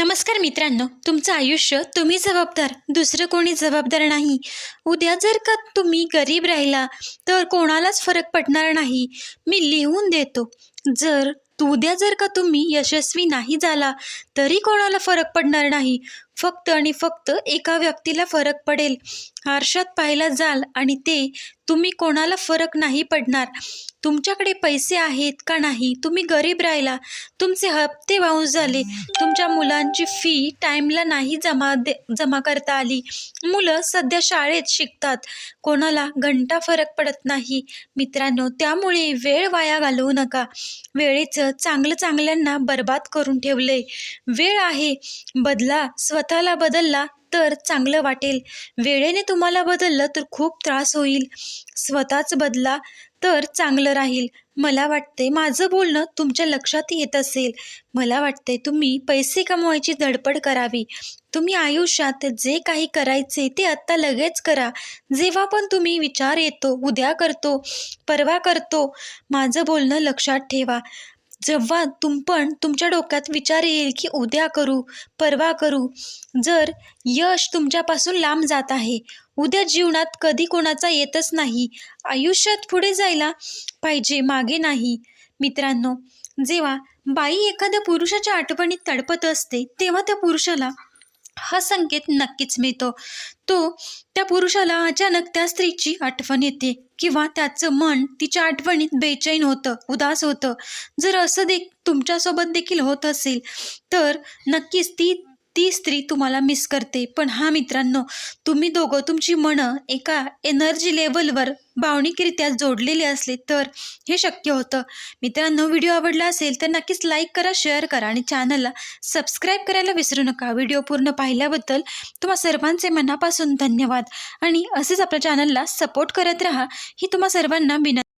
नमस्कार मित्रांनो तुमचं आयुष्य तुम्ही जबाबदार दुसरं कोणी जबाबदार नाही. उद्या जर का तुम्ही गरीब राहिला तर कोणालाच फरक पडणार नाही. मी लिहून देतो जर उद्या जर का तुम्ही यशस्वी नाही झाला तरी कोणाला फरक पडणार नाही. फक्त आणि फक्त एका व्यक्तीला फरक पडेल. आरशात पाहायला जाल आणि ते तुम्ही कोणाला फरक नाही पडणार? तुमच्याकडे पैसे आहेत का नाही? तुम्ही गरीब राहिला. तुमचे हप्ते वाहून झाले. तुमच्या मुलांची फी टाईमला नाही जमा दे जमा करता आली. मुलं सध्या शाळेत शिकतात. कोणाला घंटा फरक पडत नाही. मित्रांनो त्यामुळे वेळ वाया घालवू नका. वेळेचं चांगलं चांगल्यांना बर्बाद करून ठेवलंय. वेळ आहे. बदला स्वतः स्वतःला बदलला तर चांगलं वाटेल. वेळेने तुम्हाला बदललं तर खूप त्रास होईल. स्वतःच बदला तर चांगलं राहील. मला वाटते माझं बोलणं तुमच्या लक्षात येत असेल. मला वाटते तुम्ही पैसे कमवायची धडपड करावी. तुम्ही आयुष्यात जे काही करायचे ते आत्ता लगेच करा. जेव्हा पण तुम्ही विचार येतो उद्या करतो परवा करतो माझं बोलणं लक्षात ठेवा. जेव्हा तुम पण तुमच्या डोक्यात विचार येईल की उद्या करू परवा करू. जर यश तुमच्यापासून लांब जात आहे उद्या जीवनात कधी कोणाचा येतच नाही आयुष्यात पुढे जायला पाहिजे मागे नाही. मित्रांनो जेव्हा बाई एखाद्या पुरुषाच्या आठवणीत तडपत असते तेव्हा त्या पुरुषाला हा संकेत नक्कीच मिळतो. तो त्या पुरुषाला अचानक त्या स्त्रीची आठवण येते किंवा त्याचं मन तिच्या आठवणीत बेचैन होतं उदास होतं. जर असं दे तुमच्यासोबत देखील होत असेल तर नक्कीच ती ती स्त्री तुम्हाला मिस करते. पण हा मित्रांनो तुम्ही दोघं तुमची मनं एका एनर्जी लेवलवर भावनिकरित्या जोडलेले असले तर हे शक्य होतं. मित्रांनो व्हिडिओ आवडला असेल तर नक्कीच लाईक करा शेअर करा आणि चॅनलला सबस्क्राईब करायला विसरू नका. व्हिडिओ पूर्ण पाहिल्याबद्दल तुम्हा सर्वांचे मनापासून धन्यवाद. आणि असेच आपल्या चॅनलला सपोर्ट करत राहा ही तुम्हा सर्वांना विनंती